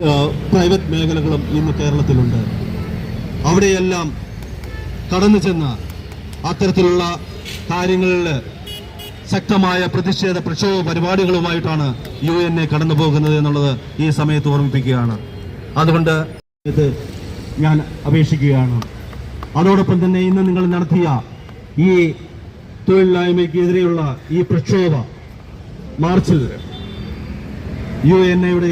Private മേഖലകളും ഇന്ന് കേരളത്തിലുണ്ട്. അവിടെയെല്ലാം കടന്നു ചെന്ന് അത്തരത്തിലുള്ള കാര്യങ്ങളിൽ ശക്തമായ പ്രതിഷേധ പ്രക്ഷോഭ പരിപാടികളുമായിട്ടാണ് യു എൻ എ കടന്നു പോകുന്നത് എന്നുള്ളത് ഈ സമയത്ത് ഓർമ്മിപ്പിക്കുകയാണ്. അതുകൊണ്ട് ഇത് ഞാൻ അപേക്ഷിക്കുകയാണ്. അതോടൊപ്പം തന്നെ ഇന്ന് നിങ്ങൾ നടത്തിയ ഈ തൊഴിലില്ലായ്മയ്ക്കെതിരെയുള്ള ഈ പ്രക്ഷോഭ മാർച്ചിൽ യു എൻ എയുടെ